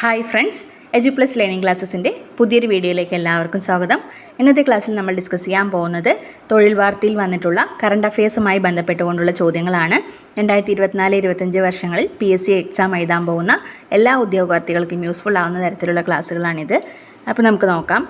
Hi friends Edu Plus Learning ക്ലാസ്സസിന്റെ പുതിയൊരു വീഡിയോയിലേക്ക് എല്ലാവർക്കും സ്വാഗതം. ഇന്നത്തെ ക്ലാസ്സിൽ നമ്മൾ ഡിസ്കസ് ചെയ്യാൻ പോകുന്നത് തൊഴിൽ വാർത്തയിൽ വന്നിട്ടുള്ള കറണ്ട് അഫയേഴ്സുമായി ബന്ധപ്പെട്ടുകൊണ്ടുള്ള ചോദ്യങ്ങളാണ്. രണ്ടായിരത്തി ഇരുപത്തിനാല് ഇരുപത്തഞ്ച് വർഷങ്ങളിൽ പി എസ് സി എക്സാം എഴുതാൻ പോകുന്ന എല്ലാ ഉദ്യോഗാർത്ഥികൾക്കും യൂസ്ഫുൾ ആവുന്ന തരത്തിലുള്ള ക്ലാസ്സുകളാണിത്. അപ്പോൾ നമുക്ക് നോക്കാം.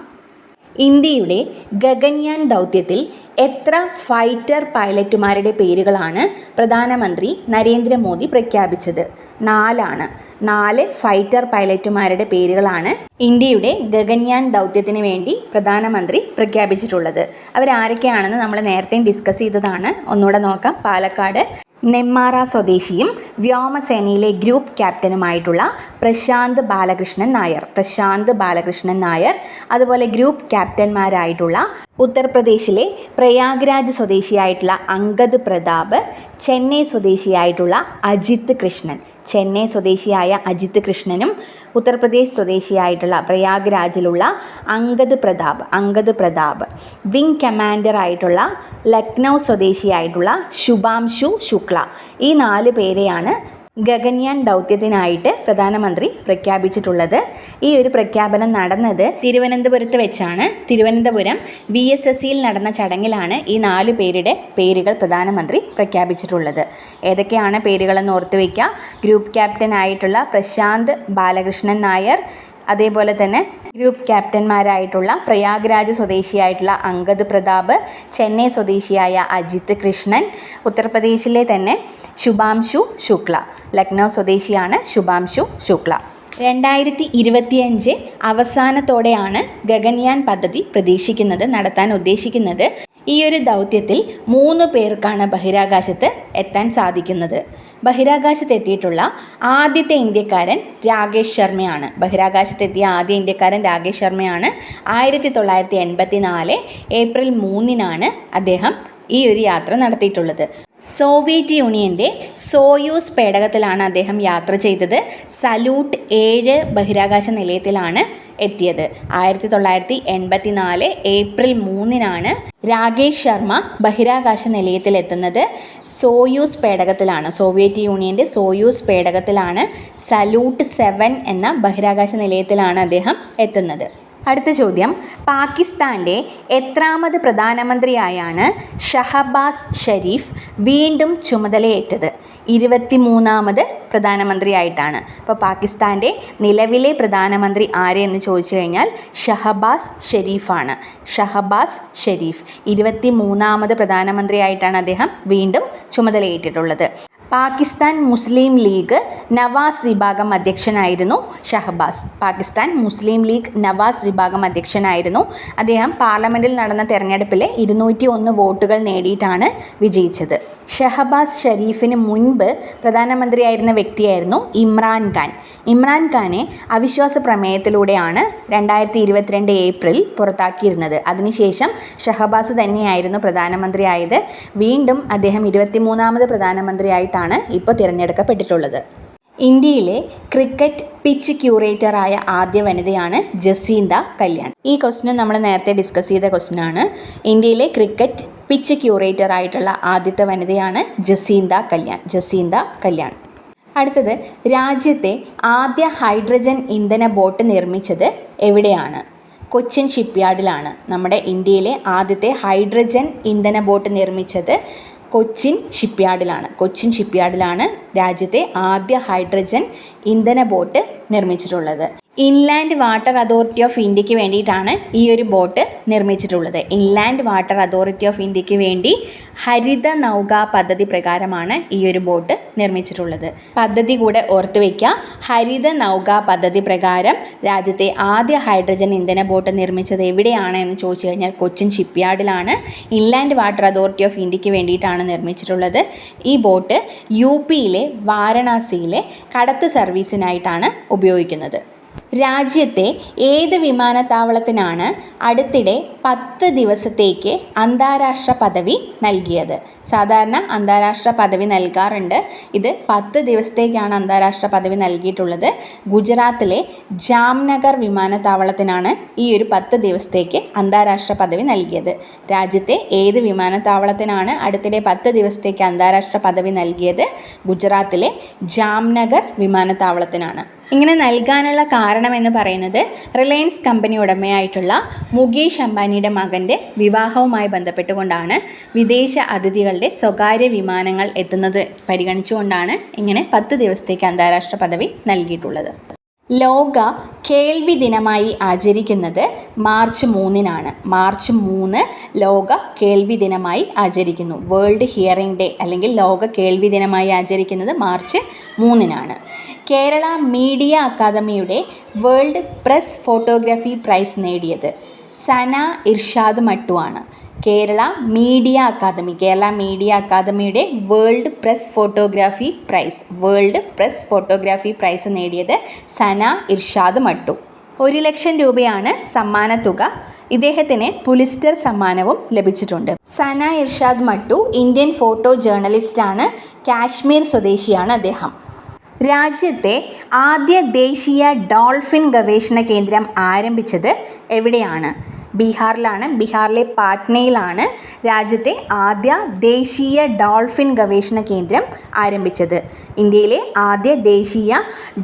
ഇന്ത്യയുടെ ഗഗൻയാൻ ദൗത്യത്തിൽ എത്ര ഫൈറ്റർ പൈലറ്റുമാരുടെ പേരുകളാണ് പ്രധാനമന്ത്രി നരേന്ദ്രമോദി പ്രഖ്യാപിച്ചത്? നാലാണ്. നാല് ഫൈറ്റർ പൈലറ്റുമാരുടെ പേരുകളാണ് ഇന്ത്യയുടെ ഗഗൻയാൻ ദൗത്യത്തിന് വേണ്ടി പ്രധാനമന്ത്രി പ്രഖ്യാപിച്ചിട്ടുള്ളത്. അവരാരൊക്കെയാണെന്ന് നമ്മൾ നേരത്തെ ഡിസ്കസ് ചെയ്തതാണ്. ഒന്നുകൂടെ നോക്കാം. പാലക്കാട് നെമ്മാറ സ്വദേശിയും വ്യോമസേനയിലെ ഗ്രൂപ്പ് ക്യാപ്റ്റനുമായിട്ടുള്ള പ്രശാന്ത് ബാലകൃഷ്ണൻ നായർ. പ്രശാന്ത് ബാലകൃഷ്ണൻ നായർ അതുപോലെ ഗ്രൂപ്പ് ക്യാപ്റ്റന്മാരായിട്ടുള്ള ഉത്തർപ്രദേശിലെ പ്രയാഗ്രാജ് സ്വദേശിയായിട്ടുള്ള അങ്കദ് പ്രതാപ് ചെന്നൈ സ്വദേശിയായിട്ടുള്ള അജിത് കൃഷ്ണൻ. ചെന്നൈ സ്വദേശിയായ അജിത് കൃഷ്ണനും ഉത്തർപ്രദേശ് സ്വദേശിയായിട്ടുള്ള പ്രയാഗ്രാജിലുള്ള അങ്കദ് പ്രതാപ് അങ്കദ് പ്രതാപ്. വിങ് കമാൻഡർ ആയിട്ടുള്ള ലക്നൗ സ്വദേശിയായിട്ടുള്ള ശുഭാംശു ശുക്ല. ഈ നാല് പേരെയാണ് ഗഗൻയാൻ ദൗത്യത്തിനായിട്ട് പ്രധാനമന്ത്രി പ്രഖ്യാപിച്ചിട്ടുള്ളത്. ഈ ഒരു പ്രഖ്യാപനം നടന്നത് തിരുവനന്തപുരത്ത് വെച്ചാണ്. തിരുവനന്തപുരം വി എസ് എസ് സിയിൽ നടന്ന ചടങ്ങിലാണ് ഈ നാല് പേരുടെ പേരുകൾ പ്രധാനമന്ത്രി പ്രഖ്യാപിച്ചിട്ടുള്ളത്. ഏതൊക്കെയാണ് പേരുകളെന്ന് ഓർത്തുവയ്ക്കുക ഗ്രൂപ്പ് ക്യാപ്റ്റൻ ആയിട്ടുള്ള പ്രശാന്ത് ബാലകൃഷ്ണൻ നായർ അതേപോലെ തന്നെ ഗ്രൂപ്പ് ക്യാപ്റ്റന്മാരായിട്ടുള്ള പ്രയാഗ്രാജ് സ്വദേശിയായിട്ടുള്ള അങ്കദ് പ്രതാപ് ചെന്നൈ സ്വദേശിയായ അജിത് കൃഷ്ണൻ ഉത്തർപ്രദേശിലെ തന്നെ ശുഭാംശു ശുക്ല ലക്നൗ സ്വദേശിയാണ് ശുഭാംശു ശുക്ല. രണ്ടായിരത്തി ഇരുപത്തിയഞ്ച് അവസാനത്തോടെയാണ് ഗഗൻയാൻ പദ്ധതി പ്രതീക്ഷിക്കുന്നത് നടത്താൻ ഉദ്ദേശിക്കുന്നത്. ഈ ഒരു ദൗത്യത്തിൽ മൂന്ന് പേർക്കാണ് ബഹിരാകാശത്ത് എത്താൻ സാധിക്കുന്നത്. ബഹിരാകാശത്ത് എത്തിയിട്ടുള്ള ആദ്യത്തെ ഇന്ത്യക്കാരൻ രാകേഷ് ശർമ്മയാണ്. ബഹിരാകാശത്തെത്തിയ ആദ്യ ഇന്ത്യക്കാരൻ രാകേഷ് ശർമ്മയാണ്. ആയിരത്തി തൊള്ളായിരത്തി എൺപത്തി നാല് ഏപ്രിൽ മൂന്നിനാണ് അദ്ദേഹം ഈ ഒരു യാത്ര നടത്തിയിട്ടുള്ളത്. സോവിയറ്റ് യൂണിയന്റെ സോയൂസ് പേടകത്തിലാണ് അദ്ദേഹം യാത്ര ചെയ്തത്. സല്യൂട്ട് ഏഴ് ബഹിരാകാശ നിലയത്തിലാണ് എത്തിയത്. ആയിരത്തി തൊള്ളായിരത്തി എൺപത്തി നാല് ഏപ്രിൽ മൂന്നിനാണ് രാകേഷ് ശർമ്മ ബഹിരാകാശ നിലയത്തിൽ എത്തുന്നത് സോയൂസ് പേടകത്തിലാണ്. സോവിയറ്റ് യൂണിയന്റെ സോയൂസ് പേടകത്തിലാണ് സല്യൂട്ട് സെവൻ എന്ന ബഹിരാകാശ നിലയത്തിലാണ് അദ്ദേഹം എത്തുന്നത്. അടുത്ത ചോദ്യം. പാകിസ്ഥാന്റെ എത്രാമത് പ്രധാനമന്ത്രിയായാണ് ഷഹബാസ് ഷരീഫ് വീണ്ടും ചുമതലയേറ്റത്. ഇരുപത്തിമൂന്നാമത് പ്രധാനമന്ത്രിയായിട്ടാണ്. അപ്പോൾ പാകിസ്ഥാന്റെ നിലവിലെ പ്രധാനമന്ത്രി ആരെയെന്ന് ചോദിച്ചു കഴിഞ്ഞാൽ ഷഹബാസ് ഷെരീഫാണ്. ഷഹബാസ് ഷെരീഫ്. ഇരുപത്തി മൂന്നാമത് പ്രധാനമന്ത്രിയായിട്ടാണ് അദ്ദേഹം വീണ്ടും ചുമതലയേറ്റിട്ടുള്ളത്. പാകിസ്ഥാൻ മുസ്ലിം ലീഗ് നവാസ് വിഭാഗം അധ്യക്ഷനായിരുന്നു ഷഹബാസ്. പാകിസ്ഥാൻ മുസ്ലിം ലീഗ് നവാസ് വിഭാഗം അധ്യക്ഷനായിരുന്നു. അദ്ദേഹം പാർലമെന്റിൽ നടന്ന തെരഞ്ഞെടുപ്പിൽ ഇരുന്നൂറ്റി ഒന്ന് വോട്ടുകൾ നേടിയിട്ടാണ് വിജയിച്ചത്. ഷഹബാസ് ഷരീഫിന് മുൻപ് പ്രധാനമന്ത്രിയായിരുന്ന വ്യക്തിയായിരുന്നു ഇമ്രാൻ ഖാൻ. ഖാനെ അവിശ്വാസ പ്രമേയത്തിലൂടെയാണ് രണ്ടായിരത്തി ഇരുപത്തിരണ്ട് ഏപ്രിൽ പുറത്താക്കിയിരുന്നത്. അതിനുശേഷം ഷഹബാസ് തന്നെയായിരുന്നു പ്രധാനമന്ത്രിയായത്. വീണ്ടും അദ്ദേഹം ഇരുപത്തിമൂന്നാമത് പ്രധാനമന്ത്രിയായിട്ടാണ് ഇപ്പോൾ തിരഞ്ഞെടുക്കപ്പെട്ടിട്ടുള്ളത്. ഇന്ത്യയിലെ ക്രിക്കറ്റ് പിച്ച് ക്യൂറേറ്ററായ ആദ്യ വനിതയാണ് ജസീന്ത കല്യാൺ. ഈ ക്വസ്റ്റിന് നമ്മൾ നേരത്തെ ഡിസ്കസ് ചെയ്ത ക്വസ്റ്റിനാണ് ഇന്ത്യയിലെ ക്രിക്കറ്റ് പിച്ച് ക്യൂറേറ്റർ ആയിട്ടുള്ള ആദ്യത്തെ വനിതയാണ് ജസീന്ത കല്യാൺ ജസീന്ത കല്യാൺ. അടുത്തത് രാജ്യത്തെ ആദ്യ ഹൈഡ്രജൻ ഇന്ധന ബോട്ട് നിർമ്മിച്ചത് എവിടെയാണ്? കൊച്ചിൻ ഷിപ്പ്യാർഡിലാണ്. നമ്മുടെ ഇന്ത്യയിലെ ആദ്യത്തെ ഹൈഡ്രജൻ ഇന്ധന ബോട്ട് നിർമ്മിച്ചത് കൊച്ചിൻ ഷിപ്പ്യാർഡിലാണ്. കൊച്ചിൻ ഷിപ്പ്യാർഡിലാണ് രാജ്യത്തെ ആദ്യ ഹൈഡ്രജൻ ഇന്ധന ബോട്ട് നിർമ്മിച്ചിട്ടുള്ളത്. ഇൻലാൻഡ് വാട്ടർ അതോറിറ്റി ഓഫ് ഇന്ത്യയ്ക്ക് വേണ്ടിയിട്ടാണ് ഈ ഒരു ബോട്ട് നിർമ്മിച്ചിട്ടുള്ളത്. ഇൻലാൻഡ് വാട്ടർ അതോറിറ്റി ഓഫ് ഇന്ത്യയ്ക്ക് വേണ്ടി ഹരിത നൗക പദ്ധതി പ്രകാരമാണ് ഈ ഒരു ബോട്ട് നിർമ്മിച്ചിട്ടുള്ളത്. പദ്ധതി കൂടെ ഓർത്തു വയ്ക്കുക ഹരിത നൗക പദ്ധതി പ്രകാരം രാജ്യത്തെ ആദ്യ ഹൈഡ്രജൻ ഇന്ധന ബോട്ട് നിർമ്മിച്ചത് എവിടെയാണ് എന്ന് ചോദിച്ചു കഴിഞ്ഞാൽ കൊച്ചിൻ ഷിപ്പ്യാർഡിലാണ്. ഇൻലാൻഡ് വാട്ടർ അതോറിറ്റി ഓഫ് ഇന്ത്യയ്ക്ക് വേണ്ടിയിട്ടാണ് നിർമ്മിച്ചിട്ടുള്ളത്. ഈ ബോട്ട് യു പിയിലെ വാരണാസിയിലെ കടത്ത് സർവീസിനായിട്ടാണ് ഉപയോഗിക്കുന്നത്. രാജ്യത്തെ ഏത് വിമാനത്താവളത്തിനാണ് അടുത്തിടെ പത്ത് ദിവസത്തേക്ക് അന്താരാഷ്ട്ര പദവി നൽകിയത്? സാധാരണ അന്താരാഷ്ട്ര പദവി നൽകാറുണ്ട്. ഇത് പത്ത് ദിവസത്തേക്കാണ് അന്താരാഷ്ട്ര പദവി നൽകിയിട്ടുള്ളത്. ഗുജറാത്തിലെ ജാംനഗർ വിമാനത്താവളത്തിനാണ് ഈ ഒരു പത്ത് ദിവസത്തേക്ക് അന്താരാഷ്ട്ര പദവി നൽകിയത്. രാജ്യത്തെ ഏത് വിമാനത്താവളത്തിനാണ് അടുത്തിടെ പത്ത് ദിവസത്തേക്ക് അന്താരാഷ്ട്ര പദവി നൽകിയത്? ഗുജറാത്തിലെ ജാംനഗർ വിമാനത്താവളത്തിനാണ്. ഇങ്ങനെ നൽകാനുള്ള കാരണമെന്ന് പറയുന്നത് റിലയൻസ് കമ്പനി ഉടമയായിട്ടുള്ള മുകേഷ് അംബാനിയുടെ മകന്റെ വിവാഹവുമായി ബന്ധപ്പെട്ടുകൊണ്ടാണ് വിദേശ അതിഥികളുടെ സ്വകാര്യ വിമാനങ്ങൾ എത്തുന്നത് പരിഗണിച്ചുകൊണ്ടാണ് ഇങ്ങനെ പത്ത് ദിവസത്തേക്ക് അന്താരാഷ്ട്ര പദവി നൽകിയിട്ടുള്ളത്. ലോക കേൾവി ദിനമായി ആചരിക്കുന്നത് മാർച്ച് മൂന്നിനാണ്. മാർച്ച് മൂന്ന് ലോക കേൾവി ദിനമായി ആചരിക്കുന്നു. വേൾഡ് ഹിയറിംഗ് ഡേ അല്ലെങ്കിൽ ലോക കേൾവി ദിനമായി ആചരിക്കുന്നത് മാർച്ച് മൂന്നിനാണ്. കേരള മീഡിയ അക്കാദമിയുടെ വേൾഡ് പ്രസ് ഫോട്ടോഗ്രാഫി പ്രൈസ് നേടിയത് സന ഇർഷാദ് മട്ടുവാണ് Kerala media academy. Kerala media അക്കാദമിയുടെ World Press Photography Prize. World Press Photography Prize നേടിയത് സന ഇർഷാദ് മട്ടു. ഒരു ലക്ഷം രൂപയാണ് സമ്മാന തുക. ഇദ്ദേഹത്തിന് പുലിസ്റ്റർ സമ്മാനവും ലഭിച്ചിട്ടുണ്ട്. സന ഇർഷാദ് മട്ടു ഇന്ത്യൻ ഫോട്ടോ ജേർണലിസ്റ്റാണ് കാശ്മീർ സ്വദേശിയാണ് അദ്ദേഹം. രാജ്യത്തെ ആദ്യ ദേശീയ ഡോൾഫിൻ ഗവേഷണ കേന്ദ്രം ആരംഭിച്ചത് എവിടെയാണ്? ബീഹാറിലാണ് ബീഹാറിലെ പാറ്റ്നയിലാണ് രാജ്യത്തെ ആദ്യ ദേശീയ ഡോൾഫിൻ ഗവേഷണ കേന്ദ്രം ആരംഭിച്ചത്. ഇന്ത്യയിലെ ആദ്യ ദേശീയ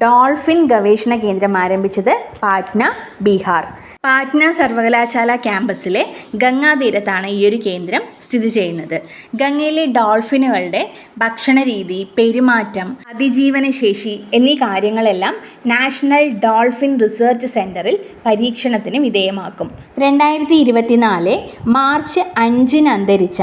ഡോൾഫിൻ ഗവേഷണ കേന്ദ്രം ആരംഭിച്ചത് പാറ്റ്ന ബീഹാർ. പാറ്റ്ന സർവകലാശാല ക്യാമ്പസിലെ ഗംഗാതീരത്താണ് ഈ ഒരു കേന്ദ്രം സ്ഥിതി ചെയ്യുന്നത്. ഗംഗയിലെ ഡോൾഫിനുകളുടെ ഭക്ഷണരീതി പെരുമാറ്റം അതിജീവന ശേഷി എന്നീ കാര്യങ്ങളെല്ലാം നാഷണൽ ഡോൾഫിൻ റിസർച്ച് സെന്ററിൽ പരീക്ഷണത്തിന് വിധേയമാക്കും. രണ്ടായിരത്തി ഇരുപത്തിനാല് മാർച്ച് അഞ്ചിന് അന്തരിച്ച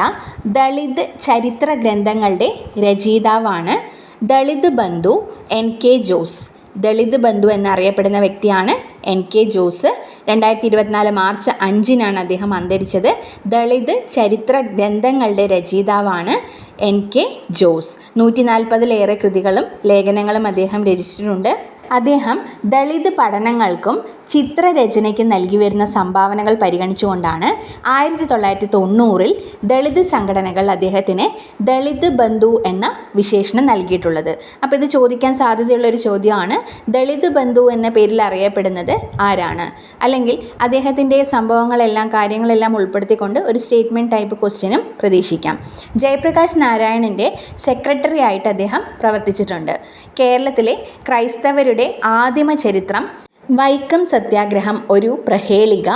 ദളിത് ചരിത്ര ഗ്രന്ഥങ്ങളുടെ രചയിതാവാണ് ദളിത് ബന്ധു എൻ കെ ജോസ്. ദളിത് ബന്ധു എന്നറിയപ്പെടുന്ന വ്യക്തിയാണ് എൻ കെ ജോസ്. രണ്ടായിരത്തി ഇരുപത്തിനാല് മാർച്ച് അഞ്ചിനാണ് അദ്ദേഹം അന്തരിച്ചത്. ദളിത് ചരിത്ര ഗ്രന്ഥങ്ങളുടെ രചയിതാവാണ് എൻ കെ ജോസ്. നൂറ്റി നാൽപ്പതിലേറെ കൃതികളും ലേഖനങ്ങളും അദ്ദേഹം രചിച്ചിട്ടുണ്ട്. അദ്ദേഹം ദളിത് പഠനങ്ങൾക്കും ചിത്രരചനയ്ക്കും നൽകി വരുന്ന സംഭാവനകൾ പരിഗണിച്ചുകൊണ്ടാണ് ആയിരത്തി തൊള്ളായിരത്തി തൊണ്ണൂറിൽ ദളിത് സംഘടനകൾ അദ്ദേഹത്തിന് ദളിത് ബന്ധു എന്ന വിശേഷണം നൽകിയിട്ടുള്ളത്. അപ്പോൾ ഇത് ചോദിക്കാൻ സാധ്യതയുള്ള ഒരു ചോദ്യമാണ് ദളിത് ബന്ധു എന്ന പേരിൽ അറിയപ്പെടുന്നത് ആരാണ്? അല്ലെങ്കിൽ അദ്ദേഹത്തിന്റെ സംഭവങ്ങളെല്ലാം കാര്യങ്ങളെല്ലാം ഉൾപ്പെടുത്തിക്കൊണ്ട് ഒരു സ്റ്റേറ്റ്മെന്റ് ടൈപ്പ് ക്വസ്റ്റ്യനും പ്രതീക്ഷിക്കാം. ജയപ്രകാശ് നാരായണന്റെ സെക്രട്ടറി ആയിട്ട് അദ്ദേഹം പ്രവർത്തിച്ചിട്ടുണ്ട്. കേരളത്തിലെ ക്രൈസ്തവരുടെ ആദിമ ചരിത്രം വൈക്കം സത്യാഗ്രഹം ഒരു പ്രഹേളിക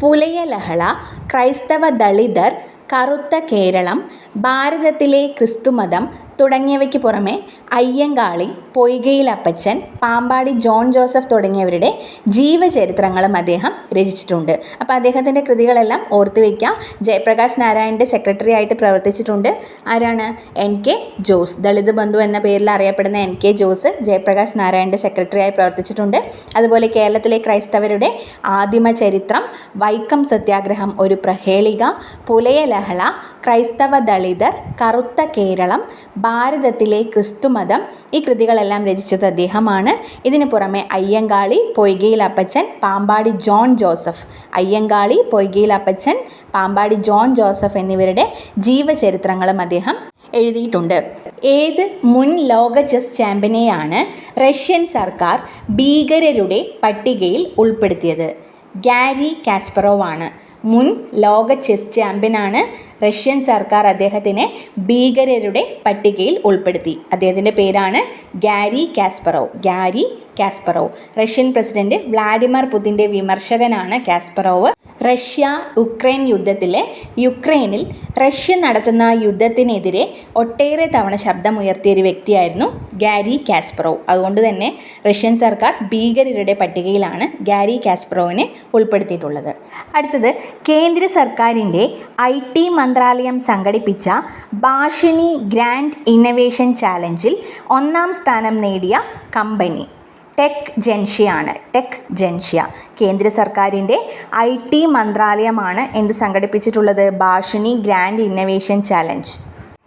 പുലയ ലഹള ക്രൈസ്തവ ദളിതർ കറുത്ത കേരളം ഭാരതത്തിലെ ക്രിസ്തുമതം തുടങ്ങിയവയ്ക്ക് പുറമെ അയ്യങ്കാളി പൊയ്കയിൽ അപ്പച്ചൻ പാമ്പാടി ജോൺ ജോസഫ് തുടങ്ങിയവരുടെ ജീവചരിത്രങ്ങളും അദ്ദേഹം രചിച്ചിട്ടുണ്ട്. അപ്പോൾ അദ്ദേഹത്തിന്റെ കൃതികളെല്ലാം ഓർത്തു വയ്ക്കാം ജയപ്രകാശ് നാരായണന്റെ സെക്രട്ടറി ആയിട്ട് പ്രവർത്തിച്ചിട്ടുണ്ട്. ആരാണ്? N K Jose. ദളിത് ബന്ധു എന്ന പേരിൽ അറിയപ്പെടുന്ന എൻ കെ ജോസ് ജയപ്രകാശ് നാരായണന്റെ സെക്രട്ടറിയായി പ്രവർത്തിച്ചിട്ടുണ്ട്. അതുപോലെ കേരളത്തിലെ ക്രൈസ്തവരുടെ ആദിമ ചരിത്രം വൈക്കം സത്യാഗ്രഹം ഒരു പ്രഹേളിക പുലയ ലഹള ക്രൈസ്തവ ദളിതർ കറുത്ത കേരളം ഭാരതത്തിലെ ക്രിസ്തുമതം ഈ കൃതികളെല്ലാം രചിച്ചത് അദ്ദേഹമാണ്. ഇതിന് പുറമെ Ayyankali Poykayil Appachan Pampady John Joseph. Ayyankali Poykayil Appachan Pampady John Joseph എന്നിവരുടെ ജീവചരിത്രങ്ങളും അദ്ദേഹം എഴുതിയിട്ടുണ്ട്. ഏത് മുൻ ലോക ചെസ് ചാമ്പ്യനെയാണ് റഷ്യൻ സർക്കാർ ഭീകരരുടെ പട്ടികയിൽ ഉൾപ്പെടുത്തിയത്? ഗാരി കാസ്പറോവാണ്. മുൻ ലോക ചെസ് ചാമ്പ്യനാണ് റഷ്യൻ സർക്കാർ അദ്ദേഹത്തിനെ ഭീകരരുടെ പട്ടികയിൽ ഉൾപ്പെടുത്തി. അദ്ദേഹത്തിന്റെ പേരാണ് Garry Kasparov Garry Kasparov Russian president Vladimir പുതിന്റെ വിമർശകനാണ് കാസ്പറോവ്. റഷ്യ ഉക്രൈൻ യുദ്ധത്തിലെ യുക്രൈനിൽ റഷ്യ നടത്തുന്ന യുദ്ധത്തിനെതിരെ ഒട്ടേറെ തവണ ശബ്ദമുയർത്തിയ ഒരു വ്യക്തിയായിരുന്നു ഗാരി കാസ്പ്രോവ് അതുകൊണ്ട് തന്നെ റഷ്യൻ സർക്കാർ ഭീകരരുടെ പട്ടികയിലാണ് ഗാരി കാസ്പ്രോവിനെ ഉൾപ്പെടുത്തിയിട്ടുള്ളത്. അടുത്തത് കേന്ദ്ര സർക്കാരിന്റെ ഐ ടി മന്ത്രാലയം സംഘടിപ്പിച്ച ഭാഷിണി ഗ്രാൻഡ് ഇന്നവേഷൻ ചാലഞ്ചിൽ ഒന്നാം സ്ഥാനം നേടിയ കമ്പനി. ടെക് ജൻഷ്യയാണ് ടെക് ജൻഷ്യ. കേന്ദ്ര സർക്കാരിന്റെ ഐ ടി മന്ത്രാലയമാണ് എന്ത് സംഘടിപ്പിച്ചിട്ടുള്ളത്? Bhashini grand innovation challenge.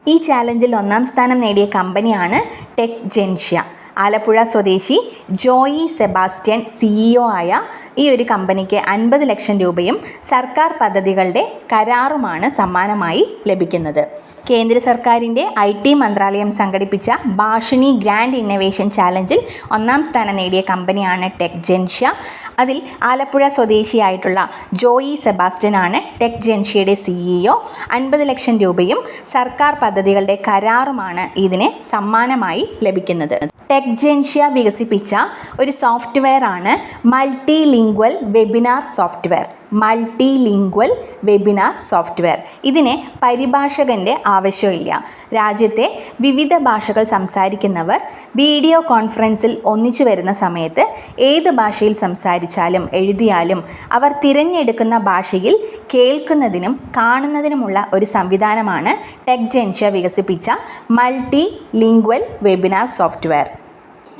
ഈ ചാലഞ്ചിൽ ഒന്നാം സ്ഥാനം നേടിയ കമ്പനിയാണ് ടെക് ജൻഷ്യ. ആലപ്പുഴ സ്വദേശി ജോയി സെബാസ്റ്റ്യൻ സിഇഒ ആയ ഈ ഒരു കമ്പനിക്ക് അൻപത് ലക്ഷം രൂപയും സർക്കാർ പദ്ധതികളുടെ കരാറുമാണ് സമ്മാനമായി ലഭിക്കുന്നത്. കേന്ദ്ര സർക്കാരിന്റെ ഐ ടി മന്ത്രാലയം സംഘടിപ്പിച്ച ഭാഷണി ഗ്രാൻഡ് ഇന്നവേഷൻ ചാലഞ്ചിൽ ഒന്നാം സ്ഥാനം നേടിയ കമ്പനിയാണ് ടെക് ജെൻഷ്യ അതിൽ ആലപ്പുഴ സ്വദേശിയായിട്ടുള്ള ജോയി സെബാസ്റ്റ്യനാണ് ടെക് ജെൻഷ്യയുടെ സിഇഒ അൻപത് ലക്ഷം രൂപയും സർക്കാർ പദ്ധതികളുടെ കരാറുമാണ് ഇതിന് സമ്മാനമായി ലഭിക്കുന്നത്. ടെക് ജെൻഷ്യ വികസിപ്പിച്ച ഒരു സോഫ്റ്റ്വെയർ ആണ് multilingual webinar software. Multilingual webinar software ഇതിനെ പരിഭാഷകന്റെ ആവശ്യമില്ല. രാജ്യത്തെ വിവിധ ഭാഷകൾ സംസാരിക്കുന്നവർ വീഡിയോ കോൺഫറൻസിൽ ഒന്നിച്ചു വരുന്ന സമയത്ത് ഏത് ഭാഷയിൽ സംസാരിച്ചാലും എഴുതിയാലും അവർ തിരഞ്ഞെടുക്കുന്ന ഭാഷയിൽ കേൾക്കുന്നതിനും കാണുന്നതിനുമുള്ള ഒരു സംവിധാനമാണ് ടെക് ജെൻഷ്യ വികസിപ്പിച്ച മൾട്ടി ലിംഗ്വൽ വെബിനാർ സോഫ്റ്റ്വെയർ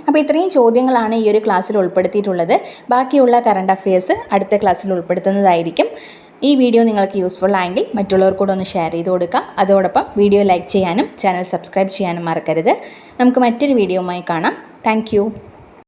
അപ്പോൾ ഇത്രയും ചോദ്യങ്ങളാണ് ഈ ഒരു ക്ലാസ്സിൽ ഉൾപ്പെടുത്തിയിട്ടുള്ളത്. ബാക്കിയുള്ള കറണ്ട് അഫയേഴ്സ് അടുത്ത ക്ലാസ്സിൽ ഉൾപ്പെടുത്തുന്നതായിരിക്കും. ഈ വീഡിയോ നിങ്ങൾക്ക് യൂസ്ഫുൾ ആയെങ്കിൽ മറ്റുള്ളവർക്കൂടെ ഒന്ന് ഷെയർ ചെയ്ത് കൊടുക്കുക അതോടൊപ്പം വീഡിയോ ലൈക്ക് ചെയ്യാനും ചാനൽ സബ്സ്ക്രൈബ് ചെയ്യാനും മറക്കരുത്. നമുക്ക് മറ്റൊരു വീഡിയോയുമായി കാണാം. താങ്ക്